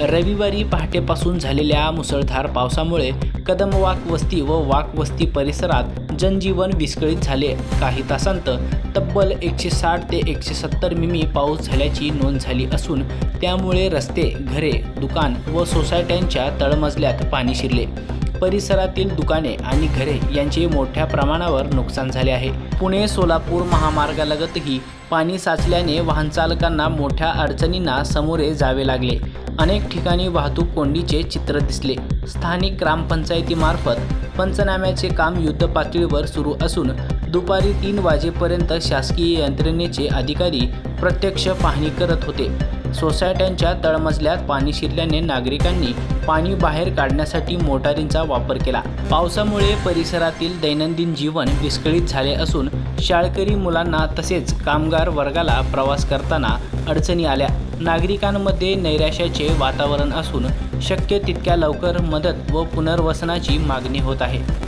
रविवारी पहाटेपासून झालेल्या मुसळधार पावसामुळे कदमवाक वस्ती व वाक वस्ती परिसरात जनजीवन विस्कळीत झाले. काही तासांत तब्बल एकशे साठ ते एकशे सत्तर मिमी पाऊस झाल्याची नोंद झाली असून त्यामुळे रस्ते घरे दुकान व सोसायट्यांच्या तळमजल्यात पाणी शिरले. परिसरातील दुकाने आणि घरे यांचे मोठ्या प्रमाणावर नुकसान झाले आहे. पुणे सोलापूर महामार्गालगतही पाणी साचल्याने वाहन चालकांना मोठ्या अडचणींना सामोरे जावे लागले. अनेक ठिकाणी वाहतूक कोंडीचे चित्र दिसले. स्थानिक ग्रामपंचायतीमार्फत पंचनाम्याचे काम युद्धपातळीवर सुरू असून दुपारी तीन वाजेपर्यंत शासकीय यंत्रणेचे अधिकारी प्रत्यक्ष पाहणी करत होते. सोसायट्यांच्या तळमजल्यात पाणी शिरल्याने नागरिकांनी पाणी बाहेर काढण्यासाठी मोटारींचा वापर केला. पावसामुळे परिसरातील दैनंदिन जीवन विस्कळीत झाले असून शाळकरी मुलांना तसेच कामगार वर्गाला प्रवास करताना अडचणी आल्या. नागरिकांमध्ये नैराश्याचे वातावरण असून शक्य तितक्या लवकर मदत व पुनर्वसनाची मागणी होत आहे.